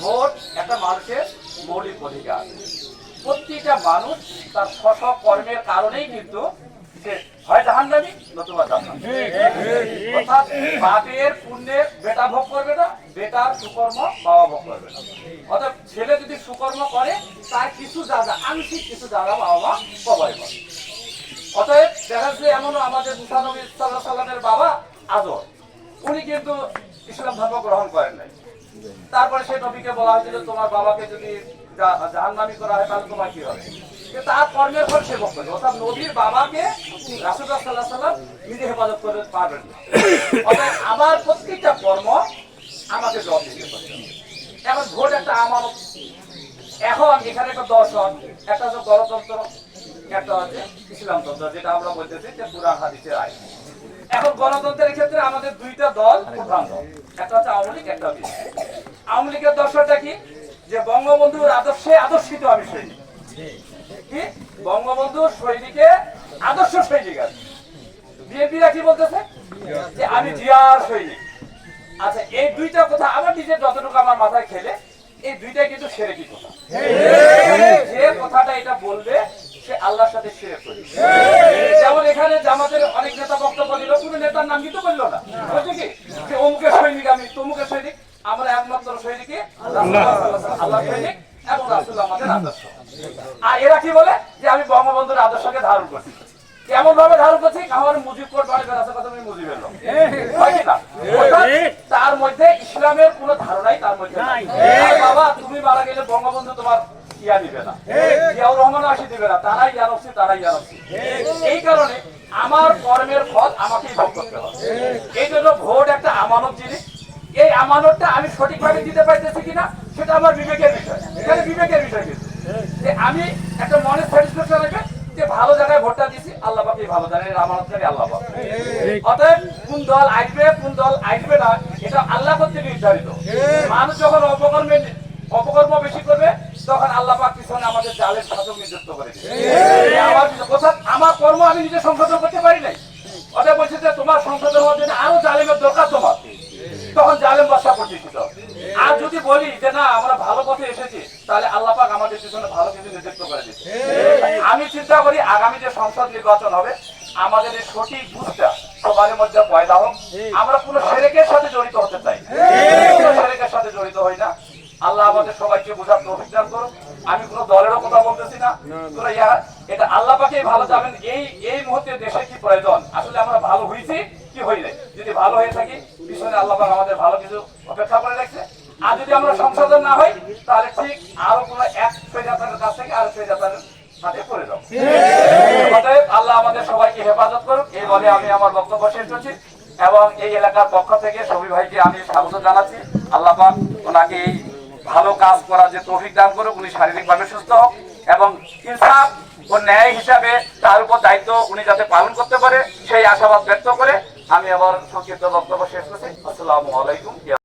Vote, একটা মানুষের মৌলিক অধিকার। প্রতিটা মানুষ তার স্ব কর্মের কারণেই কিন্তু সে হয় নতুবা জান্নাতি। অর্থাৎ বাপের পুণ্যে বেটা ভোগ করবে না বাবা ভোগ করবে না। অর্থাৎ ছেলে যদি সুকর্ম করে কিছু আংশিক কিছু বাবা করে। অতএব এমনও আমাদের সাল্লামের বাবা আজর উনি কিন্তু ইসলাম ধর্ম গ্রহণ করেন নাই। তারপরে সেই নবীকে বলা হয়েছিল, তোমার বাবাকে যদি জাহান্নামি করা হয়, তাহলে তোমার কি হবে? তার কর্মের সে করবে। অর্থাৎ নবীর বাবাকে রাসুল্লাহ সাল্লাহ সাল্লাম নিজে হেফাজত পারবেন আমার প্রত্যেকটা কর্ম আমাকে দিতে হবে। এখন ভোট একটা আমানত এখন এখানে একটা দর্শন, একটা হচ্ছে গণতন্ত্র, একটা হচ্ছে ইসলাম ইসলামতন্ত্র যেটা আমরা বলতেছি যে পুরান হাদিসের আইন। এখন গণতন্ত্রের ক্ষেত্রে আমাদের দুইটা দল প্রধান দল। একটা হচ্ছে আওয়ামী লীগ, একটা বিএনপি। আওয়ামী লীগের দর্শনটা কি? যে বঙ্গবন্ধুর আদর্শে আদর্শিত আমি সৈনিক। কি? বঙ্গবন্ধুর সৈনিকে আদর্শ সৈনিক আছে বিএনপিরা কি বলতেছে? যে আমি জিয়ার সৈনিক। আচ্ছা এই দুইটা কথা আমার নিজের যতটুকু আমার মাথায় খেলে, এই দুইটাই কিন্তু সেরে কি কথা? যে কথাটা এটা বলবে, সে আল্লাহর সাথে শেয়ার করবে যেমন এখানে জামাতের অনেক নেতা বক্তব্য দিল, কোনো নেতার নাম কিন্তু বলল না বলছে কি যে অমুকের সৈনিক আমি তমুকের সৈনিক আমরা একমাত্র সৈনিকে আল্লাহ। সৈনিক এবং রাসুল আমাদের আদর্শ আর এরা কি বলে? যে আমি বঙ্গবন্ধুর আদর্শকে ধারণ করছি। কেমন ভাবে ধারণ করছি? আমার মুজিব কোট বাড়ি বেড়াতে কথা আমি মুজিবের লোক। হয় কি না? অর্থাৎ তার মধ্যে ইসলামের কোনো ধারণাই তার মধ্যে নাই। বাবা তুমি মারা গেলে বঙ্গবন্ধু তোমার ইয়া নিবে না। জিয়াউর রহমান আসি দিবে না। তারাই জানাচ্ছি তারাই জানাচ্ছি এই কারণে আমার কর্মের ফল আমাকেই ভোগ করতে হবে। এই জন্য ভোট একটা আমানত জিনিস। আমানতটা আমি সঠিকভাবে দিতে পারতেছি কিনা, সেটা আমার বিবেকের বিষয়। এখানে বিবেকের বিষয় কিন্তু। যে আমি একটা মনের স্যাটিসফ্যাকশন রাখবে যে ভালো জায়গায় ভোটটা দিছি, আল্লাহ পাকে ভালো জায়গায় আমানতকারী আল্লাহ অতএব কোন দল আসবে, কোন দল আসবে না, এটা আল্লাহ কর্তৃক নির্ধারিত। মানুষ যখন অপকর্মে অপকর্ম বেশি করবে, তখন আল্লাহ পাক পিছনে আমাদের জালের শাসক নিযুক্ত করে দিবে। আমার অর্থাৎ আমার কর্ম আমি নিজে সংশোধন করতে পারি নাই। অতএব বলছে যে তোমার সংশোধন হওয়ার জন্য আরও জালেমের দরকার তোমার তখন জালেম বর্ষা প্রতিষ্ঠিত হবে। আর যদি বলি যে না আমরা ভালো পথে এসেছি তাহলে আল্লাহ পাক আমাদের পিছনে ভালো কিছু নেতৃত্ব করে দিচ্ছে আমি চিন্তা করি আগামী যে সংসদ নির্বাচন হবে আমাদের এই সঠিক বুঝটা সবার মধ্যে পয়দা হোক। আমরা কোনো সেরেকের সাথে জড়িত হতে চাই। কোনো সেরেকের সাথে জড়িত হই না। আল্লাহ আমাদের সবাইকে বোঝার তৌফিক দান করুন আমি কোনো দলেরও কথা বলতেছি না। তোরা ইয়া এটা আল্লাহ পাকেই ভালো যাবেন এই এই মুহূর্তে দেশে কি প্রয়োজন? আসলে আমরা ভালো হয়েছি কি হইলে যদি ভালো হয়ে থাকি পিছনে আল্লাহ পাক আমাদের ভালো কিছু অপেক্ষা করে রাখছে। আর যদি আমরা সংশোধন না হই তাহলে ঠিক আরও কোনো এক সৈজাতারের কাছ থেকে আরও সৈজাতারের সাথে করে যাব অতএব আল্লাহ আমাদের সবাইকে হেফাজত করুক, এই বলে আমি আমার বক্তব্য শেষ করছি। এবং এই এলাকার পক্ষ থেকে সবি ভাইকে আমি স্বাগত জানাচ্ছি। আল্লাহ পাক ওনাকে এই ভালো কাজ করার যে তৌফিক দান করুক, উনি শারীরিকভাবে সুস্থ হোক এবং ইনসাফ ও ন্যায় হিসাবে তার উপর দায়িত্ব উনি যাতে পালন করতে পারে, সেই আশাবাদ ব্যক্ত করে আমি আমার সংক্ষিপ্ত বক্তব্য শেষ করছি। আসসালামু আলাইকুম।